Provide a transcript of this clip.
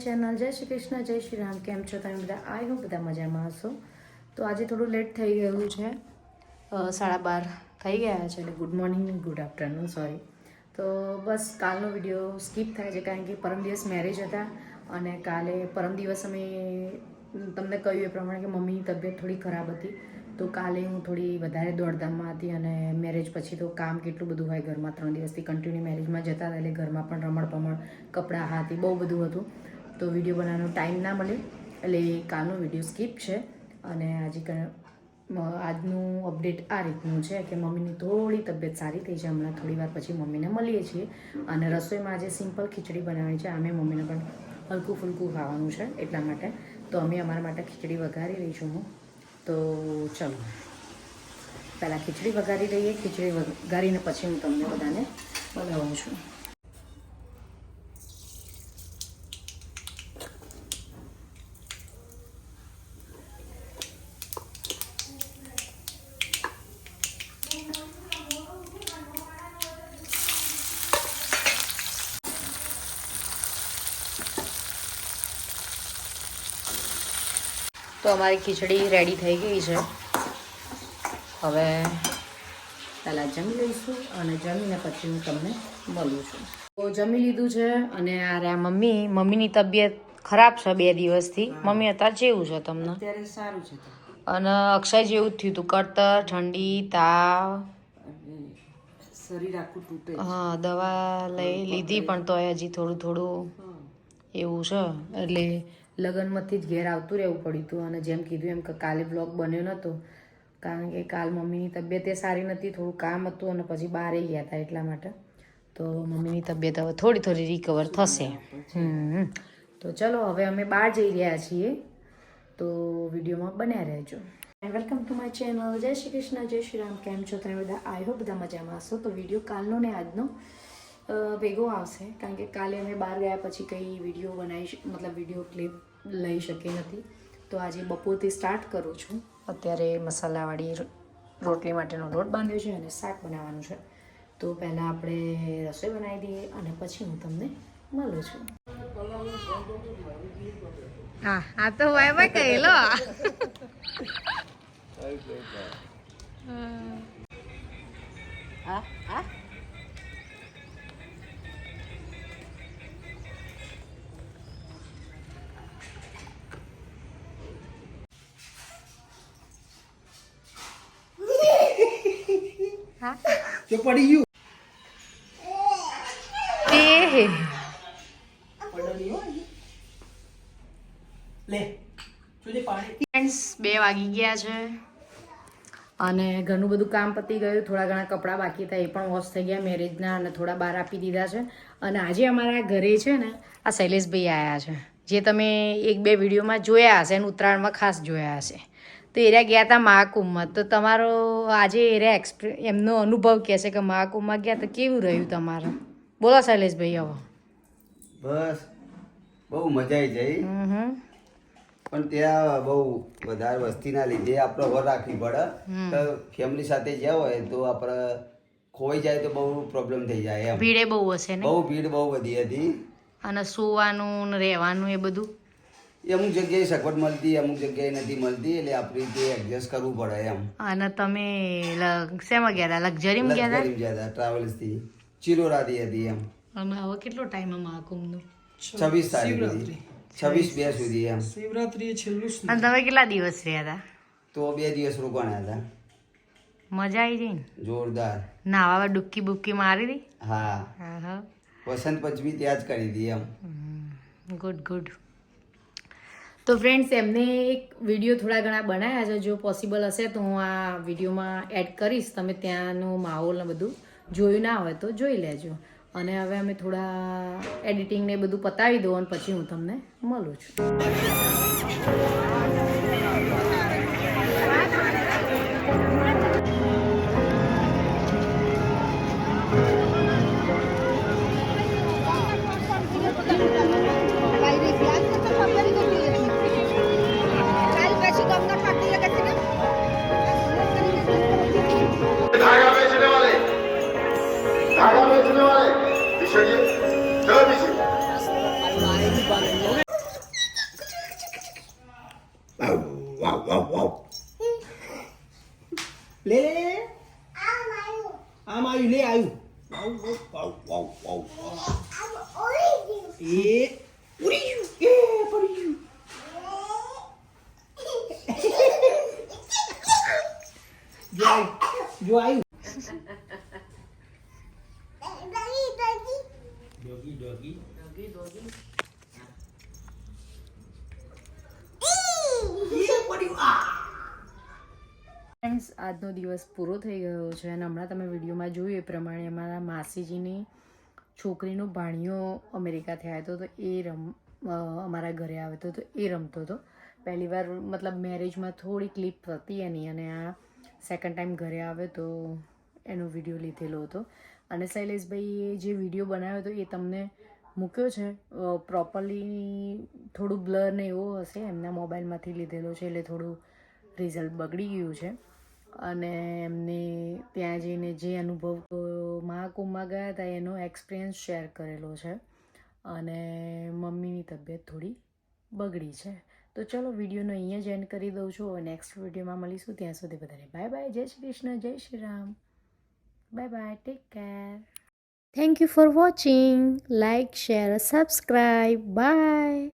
કૃષ્ણ, જય શ્રી રામ. કેમ છો તમે બધા? આઈ હોપ બધા મજામાં હશો. તો આજે થોડું લેટ થઈ ગયું છે. સાડા બાર થઈ ગયા છે, એટલે good morning good afternoon sorry તો બસ કાલનો વીડિયો સ્કીપ થાય છે, કારણ કે પરમ દિવસ મેરેજ હતા અને કાલે પરમ દિવસ અમે તમને કહ્યું એ પ્રમાણે કે મમ્મીની તબિયત થોડી ખરાબ હતી. તો કાલે હું થોડી વધારે દોડધામમાં હતી અને મેરેજ પછી તો કામ કેટલું બધું હોય ઘરમાં, ત્રણ દિવસથી કન્ટિન્યુ મેરેજમાં જતા હતા, એટલે ઘરમાં પણ રમણ પમણ કપડાં, હાથી બહુ બધું હતું. તો વીડિયો બનાવવાનો ટાઈમ ના મળ્યો એટલે કાલનો વીડિયો સ્કીપ છે. અને આજે આજનું અપડેટ આ રીતનું છે કે મમ્મીની થોડી તબિયત સારી થઈ છે. હમણાં થોડી વાર પછી મમ્મીને મળીએ છીએ. અને રસોઈમાં આજે સિમ્પલ ખીચડી બનાવવાની છે. આમે મમ્મીને પણ હલકું ફૂલકું ખાવાનું છે એટલા માટે. તો અમે અમારા માટે ખીચડી વઘારી રહી છું હું. તો ચલો. પહેલાં ખીચડી વઘારી લઈએ. ખીચડી વઘારીને પછી હું તમને બધાને બનાવું છું. તો અમારી ખીચડી રેડી થઈ ગઈ છે. હવે પહેલાં જમી લઈશું અને જમીને પછી હું તમને મળું છું. તો જમી લીધું છે અને આ મમ્મી. મમ્મીની તબિયત ખરાબ છે બે દિવસથી. મમ્મી અત્યારે જેવું છે તમને? અત્યારે સારું છે અને અક્ષય જેવું જ થયું હતું. કળતર ઠંડી તાવ. શરીર આખું તૂટે હા દવા લઈ લીધી પણ તોય હજી થોડું થોડું એવું છે. એટલે લગ્નમાંથી જ ઘેર આવતું રહેવું પડ્યું હતું. અને જેમ કીધું એમ કે કાલે બ્લોગ બન્યો નહોતો કારણ કે કાલ મમ્મીની તબિયત એ સારી નથી થોડું કામ હતું અને પછી બહારે ગયા હતા એટલા માટે. તો મમ્મીની તબિયત હવે થોડી થોડી રિકવર થશે. તો ચલો, હવે અમે બહાર જઈ રહ્યા છીએ. તો વિડીયોમાં બન્યા રહેજો. વેલકમ ટુ માય ચેનલ જય શ્રી કૃષ્ણ, જય શ્રી રામ. કેમ છો તમે બધા? આઈ હોપ બધા મજામાં હશો. તો વીડિયો કાલનો ને આજનો. ભેગો આવશે કારણ કે કાલે અમે બહાર ગયા પછી કંઈ વીડિયો બનાવી મતલબ વીડિયો ક્લિપ લઈ શકી નથી. તો આજે બપોરથી સ્ટાર્ટ કરું છું. અત્યારે મસાલાવાળી રોટલી માટેનો લોટ બાંધ્યો છે અને શાક બનાવવાનું છે. તો પહેલાં આપણે રસોઈ બનાવી દઈએ અને પછી હું તમને મળું છું. હા આ તો વાય વાય કહેલો. હા હા. હા. પડી ગયું. એ ફ્રેન્ડ્સ બે વાગી ગયા છે. અને ઘણું બધું કામ પતી ગયું. થોડા ઘણા કપડાં બાકી હતા એ પણ વોશ થઈ ગયા મેરેજના અને થોડા બહાર આપી દીધા છે. અને આજે અમારા ઘરે છે ને આ શૈલેષભાઈ આવ્યા છે. જે તમે એક બે વિડીયોમાં જોયા હશે અને ઉત્તરાયણમાં ખાસ જોયા હશે. તો એરિયા ગયા હતા મહાકુંભમાં. તો તમારો આજે એરિયા એક્સપ્રે એમનો અનુભવ કહેશે કે મહાકુંભમાં ગયા તો કેવું રહ્યું તમારે? બોલો શૈલેષભાઈ હવે બસ બહુ મજા આવી હમ. પણ ત્યાં બહુ વધારે વસ્તીના લીધે આપણે વર રાખવી પડે. તો ફેમિલી સાથે જ્યાં હોય તો આપણે ખોવાઈ જાય તો બહુ પ્રોબ્લેમ થઈ જાય એમ. ભીડે બહુ હશે ને? બહુ ભીડ બહુ વધી હતી. અને સુવાનું ને રહેવાનું એ બધું? એ અમુક જગ્યાએ સગવડ મળતી અમુક જગ્યાએ નથી મળતી એટલે આપણે રીતે એડજસ્ટ કરવું પડે એમ. અને તમે શેમાં ગયા હતા? લક્ઝરીમાં ગયા હતા? લક્ઝરી ગયા હતા ટ્રાવેલ્સથી. ચિલોરાથી હતી એમ. અને હવે કેટલો ટાઈમ મહાકુંભનો છવ્વીસ તારીખ સુધી. છવ્વીસ બે સુધી એમ. અને તમે કેટલા દિવસ રહ્યા હતા? તો બે દિવસ રોકાણા હતા. મજા આવી જઈ ને? જોરદાર. નાવા ડુબકી બુબકી મારી હતી હા. હા હા. વસંત પંચમી ત્યાં જ કરી હતી એમ. ગુડ ગુડ તો ફ્રેન્ડ્સ એમને એક વીડિયો થોડા ઘણા બનાવ્યા છે. જો પોસિબલ હશે તો હું આ વિડીયોમાં એડ કરીશ. તમે ત્યાંનો માહોલ ને બધું જોયું ના હોય તો જોઈ લેજો. અને હવે અમે થોડા એડિટિંગ ને બધું પતાવી દઉં અને પછી હું તમને મળું છું. Yeah. What are you? Yeah, what are you? Doggy, doggy. Doggy, doggy. આજનો દિવસ પૂરો થઈ ગયો છે અને હમણાં તમે વિડીયોમાં જોયું એ પ્રમાણે અમારા માસીજીની છોકરીનો ભાણિયો અમેરિકાથી આવ્યો હતો તો એ રમ અમારા ઘરે આવ્યો હતો તો એ રમતો હતો. પહેલી વાર મતલબ મેરેજમાં થોડી ક્લિપ હતી એની અને આ સેકન્ડ ટાઈમ ઘરે આવ્યો તો એનો વીડિયો લીધેલો હતો. અને શૈલેષભાઈએ જે વીડિયો બનાવ્યો હતો એ તમને મૂક્યો છે? પ્રોપરલી થોડું બ્લર ને એવો હશે, એમના મોબાઈલમાંથી લીધેલો છે એટલે થોડું રિઝલ્ટ બગડી ગયું છે. અને એમને ત્યાં જઈને જે અનુભવ મહાકુંભમાં ગયા હતા, એનો એક્સપિરિયન્સ શેર કરેલો છે. અને મમ્મીની તબિયત થોડી બગડી છે. તો ચલો વિડીયોનો અહીંયા જ એન્ડ કરી દઉં છું અને નેક્સ્ટ વિડીયોમાં મળીશું. ત્યાં સુધી બધાને બાય બાય જય શ્રી કૃષ્ણ, જય Shri Ram. Bye bye take care thank you for watching like share subscribe bye